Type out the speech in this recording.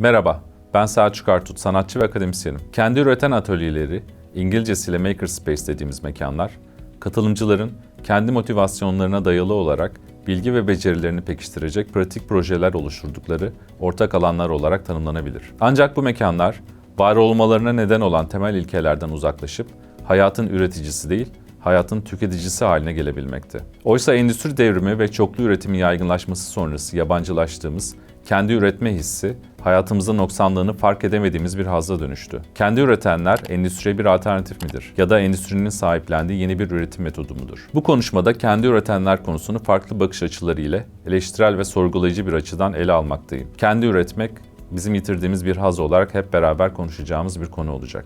Merhaba, ben Selçuk Artut, sanatçı ve akademisyenim. Kendi üreten atölyeleri, İngilizcesiyle Makerspace dediğimiz mekanlar, katılımcıların kendi motivasyonlarına dayalı olarak bilgi ve becerilerini pekiştirecek pratik projeler oluşturdukları ortak alanlar olarak tanımlanabilir. Ancak bu mekanlar, var olmalarına neden olan temel ilkelerden uzaklaşıp hayatın üreticisi değil, hayatın tüketicisi haline gelebilmekte. Oysa endüstri devrimi ve çoklu üretimin yaygınlaşması sonrası yabancılaştığımız kendi üretme hissi hayatımızda noksanlığını fark edemediğimiz bir hazla dönüştü. Kendi üretenler endüstriye bir alternatif midir? Ya da endüstrinin sahiplendiği yeni bir üretim metodu mudur? Bu konuşmada kendi üretenler konusunu farklı bakış açıları ile eleştirel ve sorgulayıcı bir açıdan ele almaktayım. Kendi üretmek bizim yitirdiğimiz bir haz olarak hep beraber konuşacağımız bir konu olacak.